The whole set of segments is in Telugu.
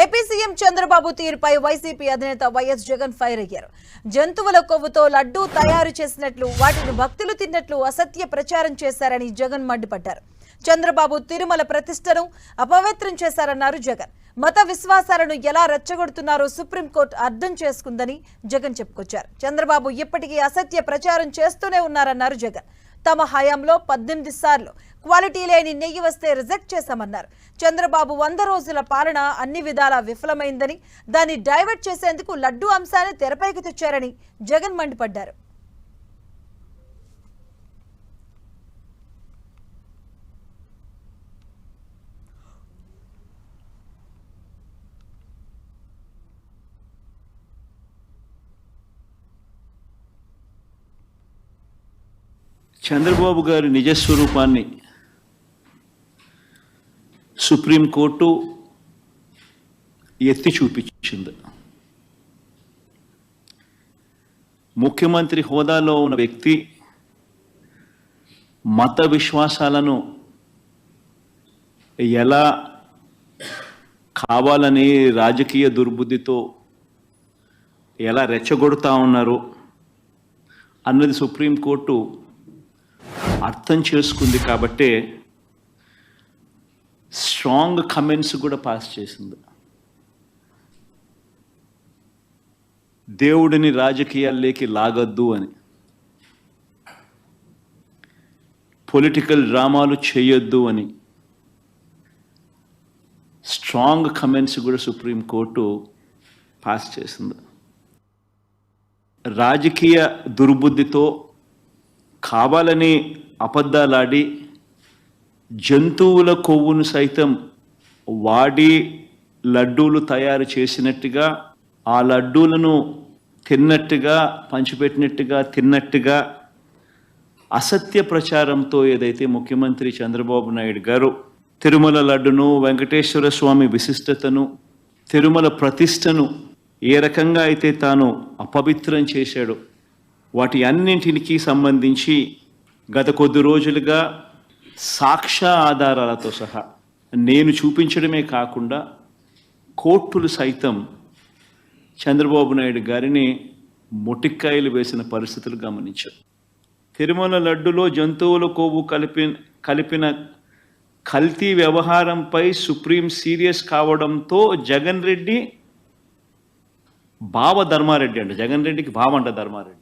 ఏపీ సీఎం చంద్రబాబు తీరుపై వైసీపీ అధినేత వైఎస్ జగన్ ఫైర్ అయ్యారు. జంతువుల కొవ్వుతో లడ్డూ తయారు చేసినట్లు వాటిని భక్తులు తిన్నట్లు అసత్య ప్రచారం చేశారని జగన్ మండిపడ్డారు. చంద్రబాబు తిరుమల ప్రతిష్టను అపవిత్రం చేశారన్నారు జగన్. మత విశ్వాసాలను ఎలా రెచ్చగొడుతున్నారో సుప్రీంకోర్టు అర్థం చేసుకుందని జగన్ చెప్పుకొచ్చారు. చంద్రబాబు ఇప్పటికీ అసత్య ప్రచారం చేస్తూనే ఉన్నారన్నారు జగన్. తమ హయాంలో పద్దెనిమిది సార్లు క్వాలిటీ లేని నెయ్యి వస్తే రిజెక్ట్ చేశామన్నారు. చంద్రబాబు వంద రోజుల పాలన అన్ని విధాలా విఫలమైందని దాన్ని డైవర్ట్ చేసేందుకు లడ్డూ అంశాన్ని తెరపైకి తెచ్చారని జగన్ మండిపడ్డారు. చంద్రబాబు గారి నిజస్వరూపాన్ని సుప్రీంకోర్టు ఎత్తి చూపించింది. ముఖ్యమంత్రి హోదాలో ఉన్న వ్యక్తి మత విశ్వాసాలను ఎలా కావాలని రాజకీయ దుర్బుద్ధితో ఎలా రెచ్చగొడతా ఉన్నారు అన్నది సుప్రీంకోర్టు అర్థం చేసుకుంది కాబట్టే స్ట్రాంగ్ కమెంట్స్ కూడా పాస్ చేసింది. దేవుడిని రాజకీయాల్లోకి లాగద్దు అని. పొలిటికల్ డ్రామాలు చేయొద్దు అని. స్ట్రాంగ్ కమెంట్స్ కూడా సుప్రీంకోర్టు పాస్ చేసింది. రాజకీయ దుర్బుద్ధితో కావాలని అబద్ధాలాడి జంతువుల కొవ్వును సైతం వాడి లడ్డూలు తయారు చేసినట్టుగా ఆ లడ్డూలను తిన్నట్టుగా పంచిపెట్టినట్టుగా తిన్నట్టుగా అసత్య ప్రచారంతో ఏదైతే ముఖ్యమంత్రి చంద్రబాబు నాయుడు గారు తిరుమల లడ్డును వెంకటేశ్వర స్వామి విశిష్టతను తిరుమల ప్రతిష్టను ఏ రకంగా అయితే తాను అపవిత్రం చేశాడో వాటి అన్నింటికి సంబంధించి గత కొద్ది రోజులుగా సాక్ష్య ఆధారాలతో సహా నేను చూపించడమే కాకుండా కోర్టులు సైతం చంద్రబాబు నాయుడు గారిని మొటిక్కాయలు వేసిన పరిస్థితులు గమనించారు. తిరుమల లడ్డులో జంతువుల కొవ్వు కలిపి కలిపిన కల్తీ వ్యవహారంపై సుప్రీం సీరియస్ కావడంతో జగన్ రెడ్డి బావ ధర్మారెడ్డి అంట. జగన్ రెడ్డికి బావ అంట ధర్మారెడ్డి.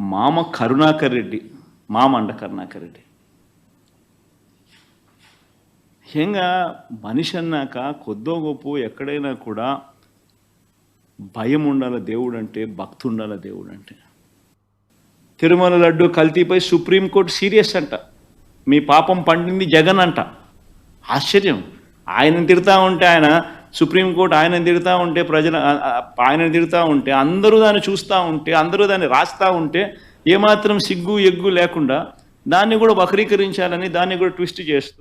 మామ కరుణాకర్ రెడ్డి మామ అండ కరుణాకర్ రెడ్డి. ముఖ్యంగా మనిషి అన్నాక కొద్దో గొప్ప ఎక్కడైనా కూడా భయం ఉండాల దేవుడు అంటే భక్తి ఉండాల దేవుడు అంటే తిరుమల లడ్డు కల్తీపై సుప్రీంకోర్టు సీరియస్ అంట. మీ పాపం పండింది జగన్ అంట. ఆశ్చర్యం. ఆయన తిడతా ఉంటే ఆయన సుప్రీంకోర్టు ఆయన తిడుతూ ఉంటే ప్రజల ఆయన తిడుతూ ఉంటే అందరూ దాన్ని చూస్తూ ఉంటే అందరూ దాన్ని రాస్తూ ఉంటే ఏమాత్రం సిగ్గు ఎగ్గు లేకుండా దాన్ని కూడా వక్రీకరించాలని దాన్ని కూడా ట్విస్ట్ చేస్తూ